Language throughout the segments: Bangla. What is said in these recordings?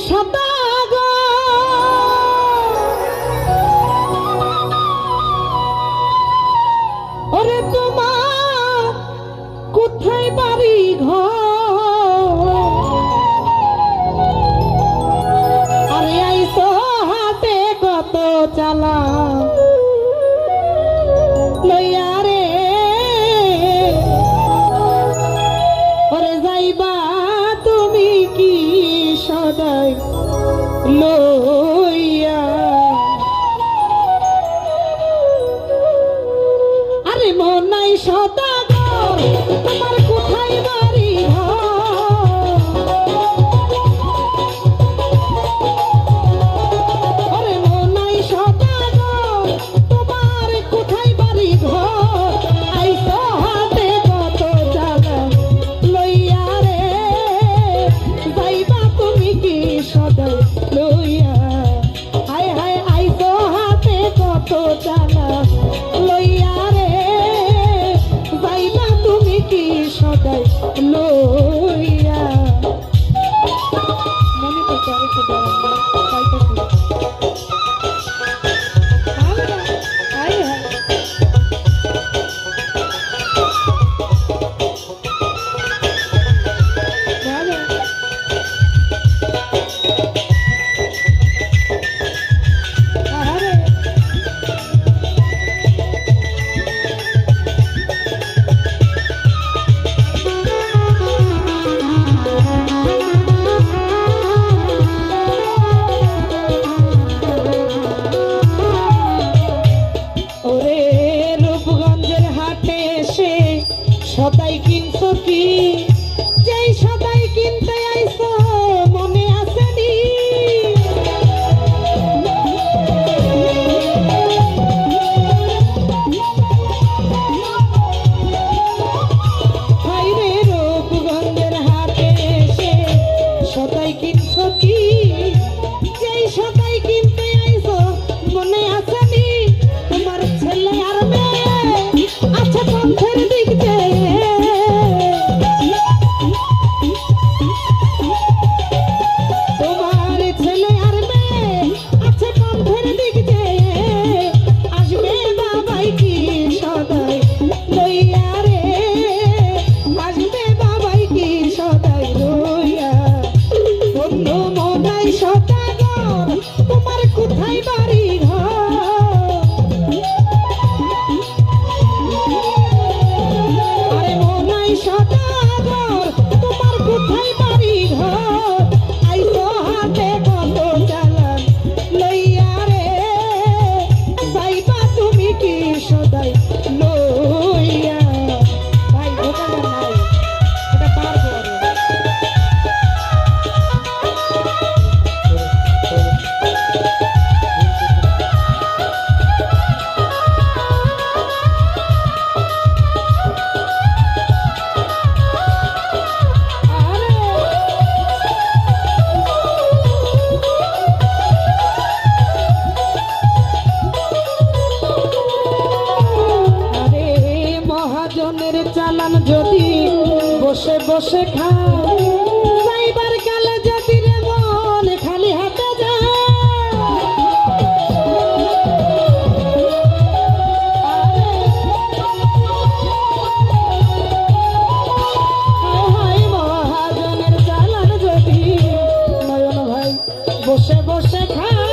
সবাই সদায় লইয়া আরে মনাই সদা তোমার কোথায় বাড়ি জানা লইয়া রে। যাইবা তুমি কি সদাই লইয়া? মনে তো সবাই কিন্তু কি? যেই সবাই কিন্তু Oh. no. যদি বসে বসে খাও যাইবার কালে যদি রে মন খালি হাতে যায়। মহাজনের চালান যদি নয়ন ভাই বসে বসে খাও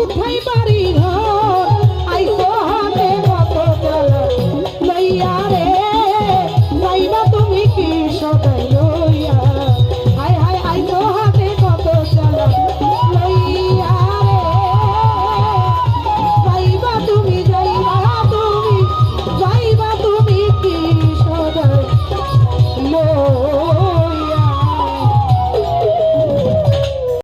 আরে বন্ধু মনাই সদাগর তোমার কোথায় বাড়ি ঘর